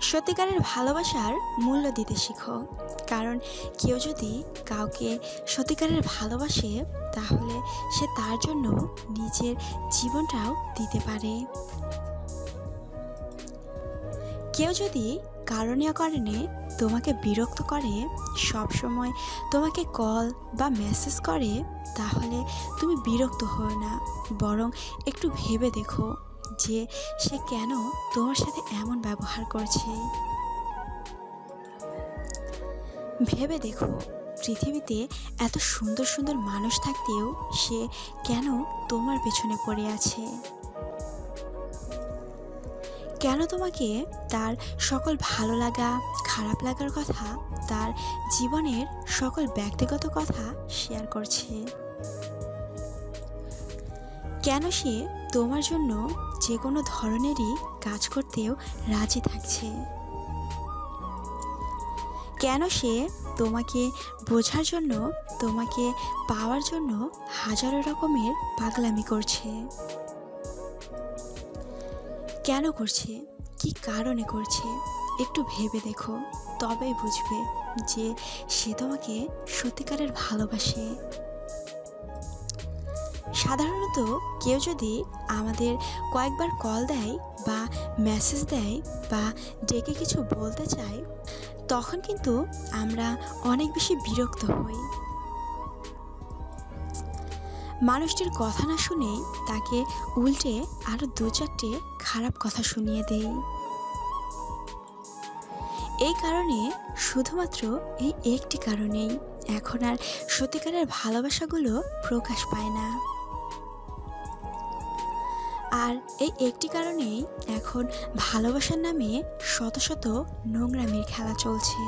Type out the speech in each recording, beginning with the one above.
সত্যিকারের ভালোবাসার মূল্য দিতে শিখো। কারণ কেউ যদি কাউকে সত্যিকারের ভালোবাসে, তাহলে সে তার জন্য নিজের জীবনটাও দিতে পারে। কেউ যদি কারণে অকারণে তোমাকে বিরক্ত করে সব সময় তোমাকে কল বা মেসেজ করে, তাহলে তুমি বিরক্ত হও না, বরং একটু ভেবে দেখো। যে সে কেন তোমার সাথে এমন ব্যবহার করছে? ভেবে দেখো, পৃথিবীতে এত সুন্দর সুন্দর মানুষ থাকতেও সে কেন তোমার পেছনে পড়ে আছে? কেন তোমাকে তার সকল ভালো লাগা, খারাপ লাগার কথা, তার জীবনের সকল ব্যক্তিগত কথা শেয়ার করছে? কেন সে তোমার জন্য যে কোনো ধরনেরই কাজ করতেও রাজি থাকছে? কেন সে তোমাকে বোঝার জন্য, তোমাকে পাওয়ার জন্য হাজারো রকমের পাগলামি করছে? কেন করছে? কি কারণে করছে? একটু ভেবে দেখো, তবেই বুঝবে যে সে তোমাকে সত্যিকারের ভালোবাসে। সাধারণত কেউ যদি আমাদের কয়েকবার কল দেয় বা মেসেজ দেয় বা ডেকে কিছু বলতে চায়, তখন কিন্তু আমরা অনেক বেশি বিরক্ত হই। মানুষটির কথা না শুনেই তাকে উল্টে আরও দু চারটে খারাপ কথা শুনিয়ে দেই। এই কারণে শুধুমাত্র এই একটি কারণেই এখন আর সত্যিকারের ভালোবাসাগুলো প্রকাশ পায় না। আর এই একটি কারণেই এখন ভালোবাসার নামে শত শত নোংরামির খেলা চলছে।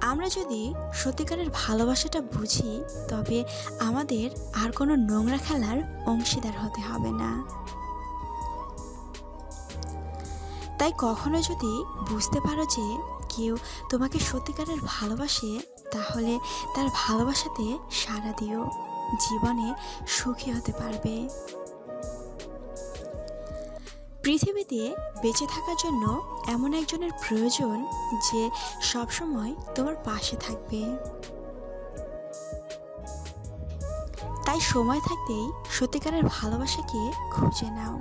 আমরা যদি সত্যিকারের ভালোবাসাটা বুঝি, তবে আমাদের আর কোনো নোংরা খেলার অংশীদার হতে হবে না। তাই কখনো যদি বুঝতে পারো যে কেউ তোমাকে সত্যিকারের ভালোবাসে, তাহলে তার ভালোবাসাতে সাড়া দিও। জীবনে সুখী হতে পারবে। পৃথিবীতে বেঁচে থাকার জন্য এমন একজনের প্রয়োজন যে সবসময় তোমার পাশে থাকবে। তাই সময় থাকতেই সত্যিকারের ভালোবাসাকে খুঁজে নাও।